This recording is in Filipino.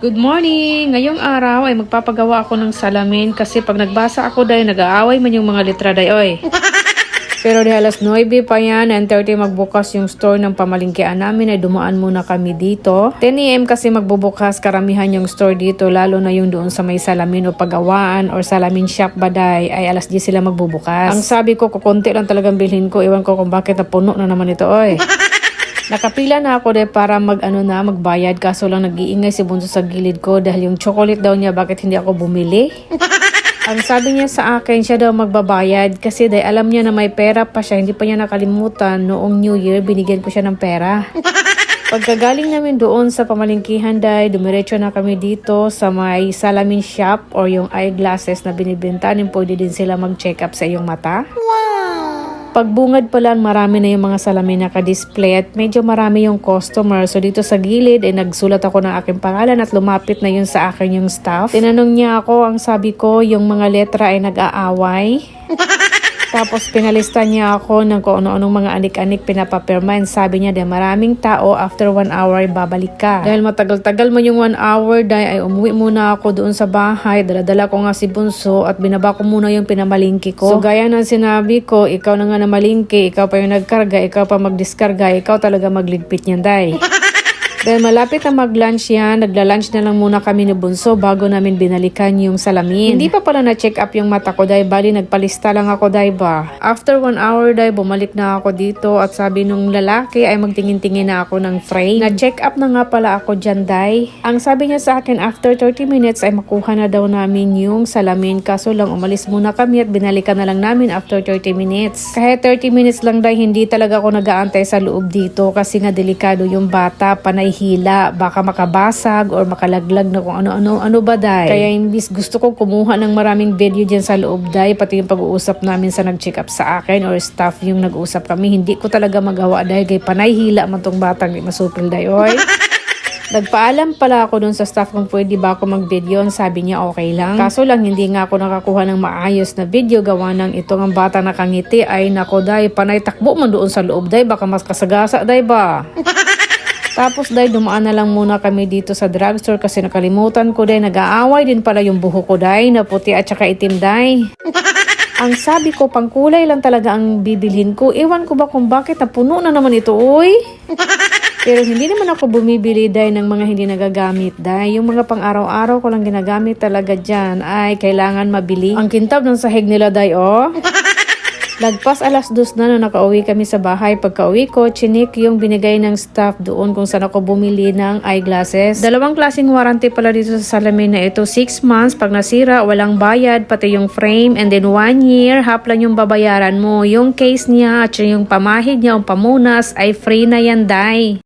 Good morning! Ngayong araw ay magpapagawa ako ng salamin kasi pag nagbasa ako dahil nag-aaway man yung mga litra day oy. Pero di alas 9 pa yan, 9.30 magbukas yung store ng pamalingkian namin ay dumaan muna kami dito. 10am kasi magbubukas karamihan yung store dito lalo na yung doon sa may salamin o pagawaan or salamin shop baday ay alas 10 sila magbubukas. Ang sabi ko, kukunti lang talagang bilhin ko. Iwan ko kung bakit napuno na naman ito oy. Nakapila na ako de para mag ano na magbayad kaso lang nag-iingay si Bunso sa gilid ko dahil yung chocolate daw niya bakit hindi ako bumili. Ang sabi niya sa akin, siya daw magbabayad kasi dahil alam niya na may pera pa siya, hindi pa niya nakalimutan noong New Year, binigyan ko siya ng pera. Pagkagaling namin doon sa pamalingkihan dahil dumiretso na kami dito sa may salamin shop or yung eyeglasses na binibenta pwede din sila mag-check up sa iyong mata. Pagbungad pa lang, marami na yung mga salamin naka-display at medyo marami yung customer. So dito sa gilid, eh, nagsulat ako ng aking pangalan at lumapit na yun sa akin yung staff. Tinanong niya ako, ang sabi ko, yung mga letra ay nag-aaway. Tapos pinalista niya ako ng kung ano-anong mga anik-anik pinapapirma and sabi niya de maraming tao after one hour babalik ka. Dahil matagal-tagal mo yung one hour dahil ay umuwi muna ako doon sa bahay. Daladala ko nga si Bunso at binaba ko muna yung pinamalingki ko. So gaya ng sinabi ko, ikaw na nga na malingki, ikaw pa yung nagkarga, ikaw pa magdiskarga, ikaw talaga magligpit niyan day. Dahil malapit na mag-lunch yan, nagla-lunch na lang muna kami ni Bunso bago namin binalikan yung salamin. Hindi pa pala na-check up yung mata ko dahil bali nagpalista lang ako dahil ba. After one hour dahil bumalik na ako dito at sabi nung lalaki ay magtingin-tingin na ako ng frame. Na-check up na nga pala ako dyan dahil. Ang sabi niya sa akin after 30 minutes ay makuha na daw namin yung salamin kaso lang umalis muna kami at binalikan na lang namin after 30 minutes. Kahit 30 minutes lang dahil hindi talaga ako nag-aantay sa loob dito kasi nga delikado yung bata, panay hila, baka makabasag or makalaglag na kung ano-ano ano ba dai. Kaya imbis gusto ko kumuha ng maraming video dyan sa loob dai, pati yung pag-uusap namin sa nag-check up sa akin or staff yung nag-usap kami, hindi ko talaga magawa dahil kay panay hila man tong batang di masupil dai oy. Nagpaalam pala ako dun sa staff kung pwede ba ako mag-video. Ang Sabi niya okay lang. Kaso lang hindi nga ako nakakuha ng maayos na video gawa ng itong ang bata nakangiti ay nako day panay takbo man doon sa loob day baka mas kasagasa day ba. Tapos dahil dumaan na lang muna kami dito sa drugstore kasi nakalimutan ko dahil nag-aaway din pala yung buho ko dahil na puti at saka itim dahil. ang sabi ko, pangkulay lang talaga ang bibilhin ko. Ewan ko ba kung bakit napuno na naman ito, uy. Pero hindi naman ako bumibili dahil ng mga hindi nagagamit dahil yung mga pang araw-araw ko lang ginagamit talaga dyan ay kailangan mabili. Ang kintab ng sahig nila dahil, oh. Lagpas alas dos na nung nakauwi kami sa bahay. Pagka uwi ko, chinik yung binigay ng staff doon kung saan ako bumili ng eyeglasses. Dalawang klaseng warranty pala dito sa salamin na ito. 6 months, pag nasira, walang bayad, pati yung frame. And then 1 year, half lang yung babayaran mo. Yung case niya at yung pamahid niya, yung pamunas, ay free na yan, dai.